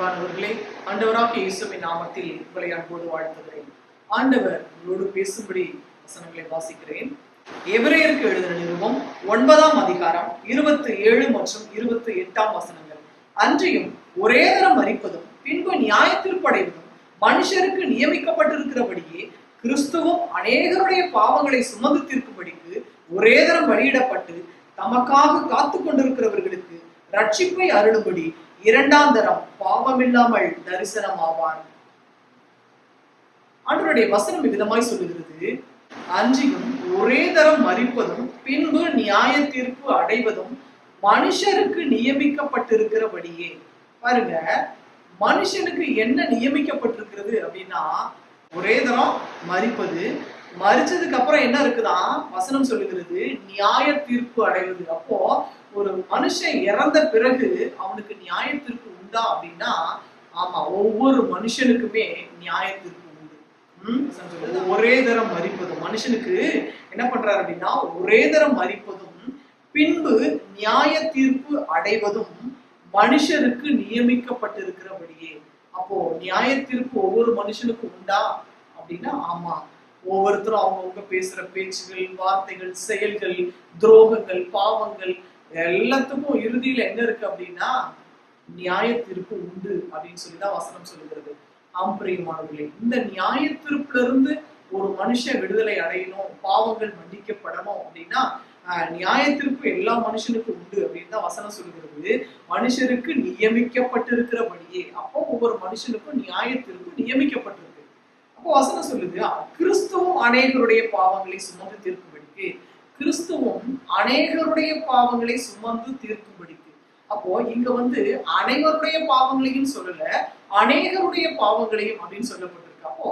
அன்பானவர்களே ஆண்டவராக இயேசுவின் நாமத்தில் உங்களை அன்போடு வாழ்த்துகிறேன். ஆண்டவர் உங்களோடு பேசும்படி வசனங்களை வாசிக்கிறேன். எபிரேயருக்கு எழுதின நிறுவம் ஒன்பதாம் அதிகாரம் இருபத்தி ஏழு மற்றும் இருபத்தி எட்டாம் வசனங்கள். அன்றியும் ஒரே தரம் மறிப்பதும் பின்பு நியாயத்திற்படைவதும் மனுஷருக்கு நியமிக்கப்பட்டிருக்கிறபடியே கிறிஸ்துவும் அநேகருடைய பாவங்களை சுமந்து தீர்க்கும்படிக்கு ஒரே தரம் வழியிடப்பட்டு தமக்காக காத்து கொண்டிருக்கிறவர்களுக்கு ரட்சிப்பை அருளும்படி இரண்டாம் தரம் பாவமில்லாமல் தரிசனமாவார் ஆண்டவருடைய வசனம் விதமாய் சொல்லுகிறது. அன்றியும் ஒரே தரம் மறிப்பதும் பின்பு நியாய தீர்ப்பு அடைவதும் மனுஷருக்கு நியமிக்கப்பட்டிருக்கிறபடியே. பாருங்க மனுஷனுக்கு என்ன நியமிக்கப்பட்டிருக்கிறது அப்படின்னா ஒரே தரம் மறிப்பது மறிச்சதுக்கு அப்புறம் என்ன இருக்குதான் வசனம் சொல்லுகிறது நியாய தீர்ப்பு அடைவது. அப்போ ஒரு மனுஷன் இறந்த பிறகு அவனுக்கு நியாய தீர்ப்பு உண்டா அப்படின்னா ஆமா ஒவ்வொரு மனுஷனுக்குமே நியாய தீர்ப்பு உண்டு. ம்? ஒரே தரம் மறிப்பது மனுஷனுக்கு என்ன பண்றாரு அப்படின்னா ஒரே தரம் மறிப்பதும் பின்பு நியாய தீர்ப்பு அடைவதும் மனுஷருக்கு நியமிக்கப்பட்டிருக்கிறபடியே. அப்போ நியாய தீர்ப்பு ஒவ்வொரு மனுஷனுக்கும் உண்டா அப்படின்னா ஆமா. ஒவ்வொருத்தரும் அவங்கவுங்க பேசுற பேச்சுகள் வார்த்தைகள் செயல்கள் துரோகங்கள் பாவங்கள் எல்லாத்துக்கும் இறுதியில என்ன இருக்கு அப்படின்னா நியாய தீர்ப்பு உண்டு அப்படின்னு சொல்லிதான் வசனம் சொல்லுகிறது. ஆம் பிரியமானவர்களே இந்த நியாய தீர்ப்புல இருந்து ஒரு மனுஷன் விடுதலை அடையணும் பாவங்கள் மன்னிக்கப்படணும் அப்படின்னா ஆஹ், நியாய தீர்ப்பு எல்லா மனுஷனுக்கும் உண்டு அப்படின்னு தான் வசனம் சொல்லுகிறது. மனுஷருக்கு நியமிக்கப்பட்டிருக்கிறபடியே அப்போ ஒவ்வொரு மனுஷனுக்கும் நியாய தீர்ப்பு நியமிக்கப்பட்டிருக்கு அப்போ வசனம் சொல்லுது கிறிஸ்துவும் அநேகருடைய பாவங்களை சுமந்து தீர்க்கும்படிக்கு கிறிஸ்துவும் அநேகருடைய பாவங்களை சுமந்து தீர்க்கும்படிக்கு. அப்போ இங்க வந்து அனைவருடைய பாவங்களையும் சொல்லல அநேகருடைய பாவங்களையும் அப்படின்னு சொல்லப்பட்டிருக்கு. அப்போ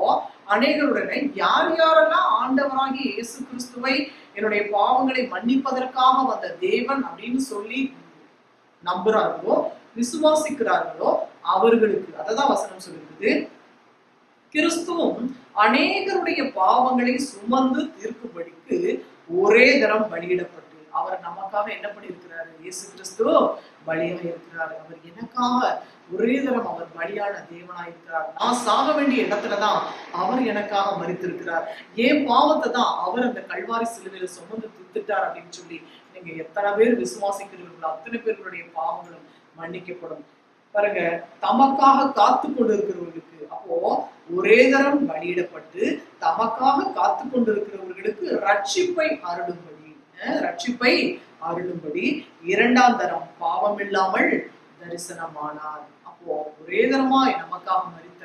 அநேகருடனே யார் யாரெல்லாம் ஆண்டவராகி இயேசு கிறிஸ்துவை என்னுடைய பாவங்களை மன்னிப்பதற்காக வந்த தேவன் அப்படின்னு சொல்லி நம்புறார்களோ விசுவாசிக்கிறார்களோ அவர்களுக்கு அததான் வசனம் சொல்லுது கிறிஸ்துவும் அநேகருடைய பாவங்களை சுமந்து தீர்க்கும்படிக்கு ஒரே தரம் பலியிடப்பட்டு அவர் நமக்காக என்ன பண்ணியிருக்கிறாரு? இயேசு கிறிஸ்து பலியாக இருக்கிறார். அவர் எனக்காக ஒரே தரம் அவர் பலியான தேவனா இருக்கிறார் நான் சாக வேண்டிய இடத்துலதான் அவர் எனக்காக மறித்திருக்கிறார் என் பாவத்தை தான் அவர் அந்த கல்வாரி சிலுவையில சுமந்து தீர்த்துட்டார் அப்படின்னு சொல்லி நீங்க எத்தனை பேர் விசுவாசிக்கிறீர்களோ அத்தனை பேர்களுடைய பாவங்களும் மன்னிக்கப்படும். பாருங்க தமக்காக காத்து கொண்டிருக்கிறவர்களுக்கு. அப்போ ஒரே தரம் பலியிடப்பட்டு தமக்காக காத்து கொண்டிருக்கிறவர்களுக்கு ரட்சிப்பை அருளும்படி ரட்சிப்பை அருளும்படி இரண்டாம் தரம் பாவம் இல்லாமல் தரிசனமானார். அப்போ ஒரே தரமாய் நமக்காக மறித்த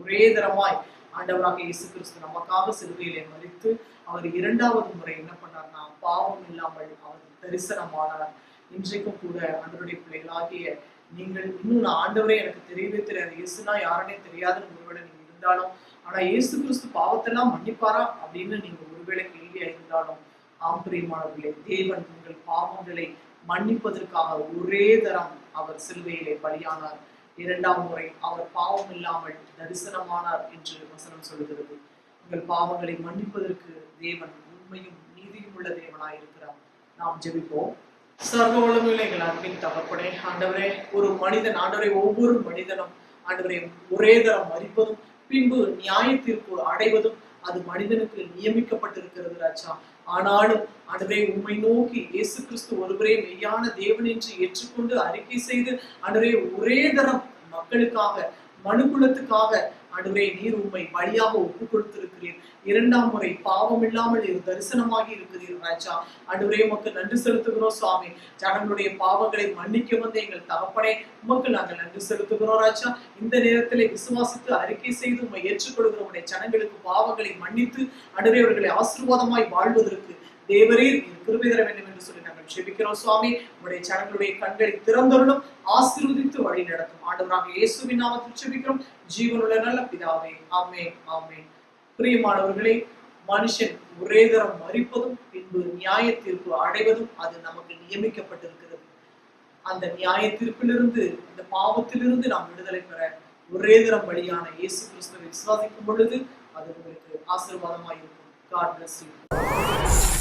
ஒரே தரமாய் ஆண்டவராக இயேசு கிறிஸ்து நமக்காக சிலுவையிலே மறித்து அவர் இரண்டாவது முறை என்ன பண்ணார்னா பாவம் இல்லாமல் அவர் தரிசனமானார். இன்றைக்கும் கூட அவருடைய பிள்ளைகளாகிய நீங்கள் இன்னும் நான் ஆண்டவரே எனக்கு தெரியவே தெரியாது. இயேசுனா யாருன்னே தெரியாதுன்னு ஒருவேளை நீங்க இருந்தாலும் ஆனா இயேசு கிறிஸ்து பாவத்தெல்லாம் மன்னிப்பாரா? அப்படின்னு நீங்க ஒருவேளை கேள்வியா இருந்தாலும் ஆம் பிரியமானவர்களே தேவன் உங்கள் பாவங்களை மன்னிப்பதற்காக ஒரே தரம் அவர் சிலுவையிலே பலியானார். இரண்டாம் முறை அவர் பாவம் இல்லாமல் தரிசனமானார் என்று வசனம் சொல்லுகிறது. உங்கள் பாவங்களை மன்னிப்பதற்கு தேவன் உண்மையும் நீதியும் உள்ள தேவனாயிருக்கிறார். நாம் ஜெபிப்போம். சர்வ வல்லமையில எங்கள் அன்பின் தகப்பனே ஆண்டவரே ஒரு மனிதன் ஆண்டவரை ஒவ்வொரு மனிதனும் ஆண்டவரை ஒரே தரம் மறிப்பதும் பின்பு நியாய தீர்ப்பு அடைவதும் அது மனிதனுக்கு நியமிக்கப்பட்டிருக்கிறது ராஜா. ஆனாலும் ஆண்டவரே உம்மை நோக்கி இயேசு கிறிஸ்து ஒருவரே மெய்யான தேவன் என்று ஏற்றுக்கொண்டு அறிக்கை செய்து ஆண்டவரே ஒரே தரம் மக்களுக்காக மனுகுலத்துக்காக ஆண்டவரே நீர் உம்மை பலியாக ஒப்பு கொடுத்திருக்கிறீர். இரண்டாம் முறை பாவம் இல்லாமல் இரு தரிசனமாகி இருக்கிறீர் ராஜா. ஆண்டவரே உமக்கு நன்றி செலுத்துகிறோம் சுவாமி. ஜனங்களுடைய பாவங்களை மன்னிக்க வந்த எங்கள் தகப்பனே உமக்கு நாங்கள் நன்றி செலுத்துகிறோம் ராஜா. இந்த நேரத்தில் விசுவாசித்து அறிக்கை செய்து உம்மை ஏற்றுக்கொள்கிற உடைய ஜனங்களுக்கு பாவங்களை மன்னித்து ஆண்டவரே அவர்களை ஆசீர்வாதமாய் வாழ்வதற்கு தேவரீர் கிருபி தர வேண்டும் என்று சொல்லி நாங்கள் ஜெபிக்கிறோம் சுவாமி. உங்களுடைய ஜனங்களுடைய கண்களை திறந்தருளும் ஆசீர்வதித்து வழி நடத்தும். ஆண்டவராக இயேசுவின் நாமத்தில் ஜெபிக்கிறோம் ஜீவனுள்ள நல்ல பிதாவே ஆமே ஆமே பிரியமானவர்களே மனுஷன் ஒரே தரம் மறிப்பதும் பின்பு நியாய தீர்ப்பு அடைவதும் அது நமக்கு நியமிக்கப்பட்டிருக்கிறது. அந்த நியாய தீர்ப்பிலிருந்து இந்த பாவத்திலிருந்து நாம் விடுதலை பெற ஒரே தரம் வழியான இயேசு கிறிஸ்துவை விசுவாசிக்கும் பொழுது அது உங்களுக்கு ஆசீர்வாதமாக இருக்கும் காட் பிளஸ் யூ